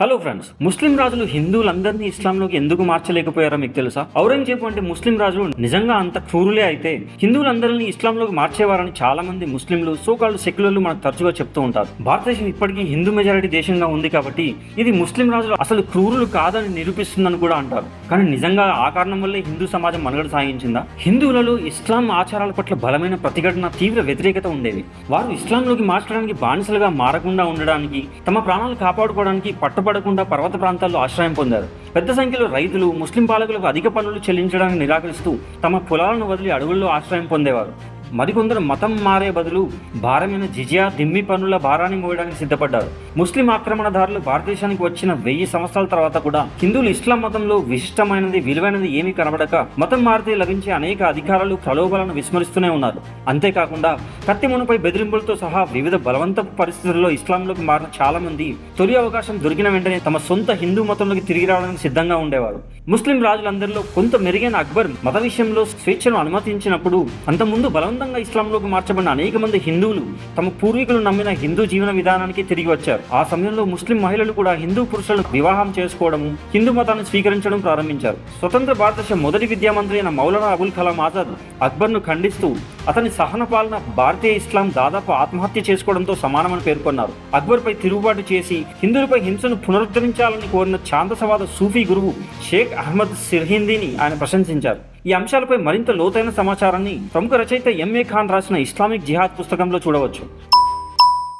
Hello friends ముస్లిం రాజులు హిందువులందరినీ ఇస్లాంలోకి ఎందుకు మార్చలేకపోయారో మీకు తెలుసా? ఔరంగజేబు అంటే ముస్లిం రాజులు నిజంగా అంత క్రూరులే అయితే హిందువులందరినీ ఇస్లాంలోకి మార్చేవారని చాలా మంది ముస్లింలు సోకాళ్ళు సెక్యులర్లు మనకు తరచుగా చెప్తూ ఉంటారు. భారతదేశం ఇప్పటికీ హిందూ మెజారిటీ దేశంగా ఉంది కాబట్టి ఇది ముస్లిం రాజులు అసలు క్రూరులు కాదని నిరూపిస్తుందని కూడా అంటారు. కానీ నిజంగా ఆ కారణం వల్లే హిందూ సమాజం మనుగడ సాగించిందా? హిందువులలో ఇస్లాం ఆచారాల పట్ల బలమైన ప్రతిఘటన తీవ్ర వ్యతిరేకత ఉండేది. వారు ఇస్లాంలోకి మార్చడానికి బానిసలుగా మారకుండా ఉండడానికి తమ ప్రాణాలు కాపాడుకోవడానికి పడకుండా పర్వత ప్రాంతాల్లో ఆశ్రయం పొందారు. పెద్ద సంఖ్యలో రైతులు ముస్లిం పాలకులకు అధిక పన్నులు చెల్లించడానికి నిరాకరిస్తూ తమ పొలాలను వదిలి అడవుల్లో ఆశ్రయం పొందేవారు. మరికొందరు మతం మారే బదులు భారమైన జిజియా దిమ్మి పనుల భారాన్ని మోయడానికి సిద్ధపడ్డారు. ముస్లిం ఆక్రమణదారులు భారతదేశానికి వచ్చిన వెయ్యి సంవత్సరాల తర్వాత కూడా హిందువులు ఇస్లాం మతంలో విశిష్టమైనది విలువైనది ఏమీ కనబడక మతం మారితే లభించే అనేక అధికారాలు ప్రలోభాలను విస్మరిస్తూనే ఉన్నారు. అంతేకాకుండా కత్తిమునుపై బెదిరింపులతో సహా వివిధ బలవంతపు పరిస్థితుల్లో ఇస్లాంలోకి మారిన చాలా మంది తొలి అవకాశం దొరికిన వెంటనే తమ సొంత హిందూ మతంలోకి తిరిగి రావడానికి సిద్ధంగా ఉండేవారు. ముస్లిం రాజులందరిలో కొంత మెరుగైన అక్బర్ మత విషయంలో స్వేచ్ఛను అనుమతించినప్పుడు అంతకుముందు బలవంతంగా ఇస్లాంలోకి మార్చబడిన అనేక మంది హిందువులు తమ పూర్వీకులు నమ్మిన హిందూ జీవన విధానానికి తిరిగి వచ్చారు. ఆ సమయంలో ముస్లిం మహిళలు కూడా హిందూ పురుషులను వివాహం చేసుకోవడం హిందూ మతాన్ని స్వీకరించడం ప్రారంభించారు. స్వతంత్ర భారతదేశ మొదటి విద్యామంత్రి అయిన మౌలానా అబుల్ కలాం ఆజాద్ అక్బర్ను ఖండిస్తూ అతని సహన పాలన భారతీయ ఇస్లాం దాదాపు ఆత్మహత్య చేసుకోవడంతో సమానమని పేర్కొన్నారు. అక్బర్పై తిరుగుబాటు చేసి హిందువులపై హింసను పునరుద్ధరించాలని కోరిన ఛాందసవాద సూఫీ గురువు షేక్ అహ్మద్ సిర్హిందీని ఆయన ప్రశంసించారు. ఈ అంశాలపై మరింత లోతైన సమాచారాన్ని ప్రముఖ రచయిత ఎంఏ ఖాన్ రాసిన ఇస్లామిక్ జిహాద్ పుస్తకంలో చూడవచ్చు.